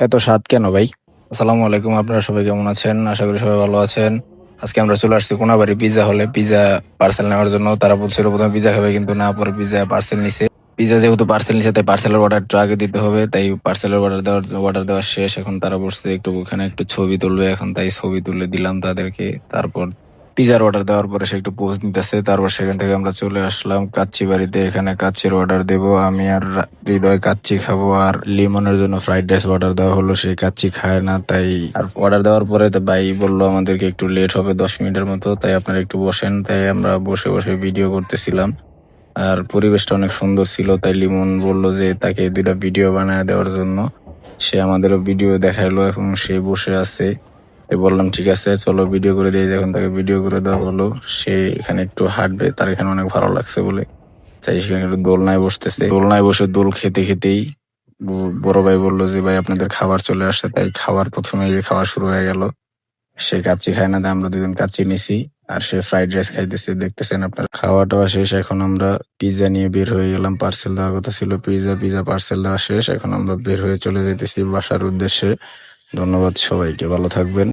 এত স্বাদ কেন ভাই? আসসালামু আলাইকুম, আপনারা সবাই কেমন আছেন? আশা করি সবাই ভালো আছেন। আজকে আমরা চলে আসছি কোনাবাড়ি পিজা হলে। পিজা পার্সেল নেওয়ার জন্য। তারা বলছিল প্রথমে পিজা খাবে, কিন্তু না, পরে পিজা পার্সেল নিছে। পিজা যেহেতু পার্সেল নিছে, তাই পার্সেলের অর্ডারটা আগে দিতে হবে। তাই পার্সেলের অর্ডার দেওয়ার অর্ডার দেওয়া শেষ। এখন তারা বসছে একটু ওখানে একটু ছবি তুলবে। এখন তাই ছবি তুলে দিলাম তাদেরকে। তারপর পিজার অর্ডার দেওয়ার পরে সে একটু পোস্ট নিতেছে। তারপর সেখান থেকে আমরা চলে আসলাম কাচ্চি বাড়িতে। এখানে কাচ্চির অর্ডার দেব। আমি আর হৃদয় কাচ্চি খাব। আর লিমনের জন্য ফ্রাইড রাইস অর্ডার দেওয়া হলো। সেই কাচ্চি খায় না, তাই আর অর্ডার দেওয়ার পরে তো ভাই বলল, আমাদেরকে একটু লেট হবে দশ মিনিটের মতো। তাই আপনারা একটু বসেন। তাই আমরা বসে বসে ভিডিও করতেছিলাম। আর পরিবেশটা অনেক সুন্দর ছিল। তাই লিমন বলল যে, তাকে দুইটা ভিডিও বানায় দেওয়ার জন্য। সে আমাদেরও ভিডিও দেখাইলো। এখন সে বসে আছে। বললাম, ঠিক আছে, চলো ভিডিও করে দিয়ে যখন তাকে ভিডিও করে দেওয়া হলো, সে এখানে একটু হাঁটবে, তার এখানে অনেক ভালো লাগছে বলে। তাই সেখানে একটু দোলনায় বসতেছে। দোলনায় বসে দোল খেতে খেতেই বড় ভাই বলল যে, ভাই, আপনাদের খাবার চলে আসছে। তাই খাবার প্রথমে যে খাওয়া শুরু হয়ে গেল। সে কাচ্চি খায় না আমরা দুজন কাচ্চি নিছি, আর সে ফ্রাইড রাইস খাইতেছে। দেখতেছেন আপনার খাওয়া টাওয়া শেষ, এখন আমরা পিৎজা নিয়ে বের হয়ে গেলাম। পার্সেল দেওয়ার কথা ছিল পিৎজা পিৎজা পার্সেল দেওয়া শেষ, এখন আমরা বের হয়ে চলে যেতেছি বাসার উদ্দেশ্যে। ধন্যবাদ সবাইকে, ভালো থাকবেন।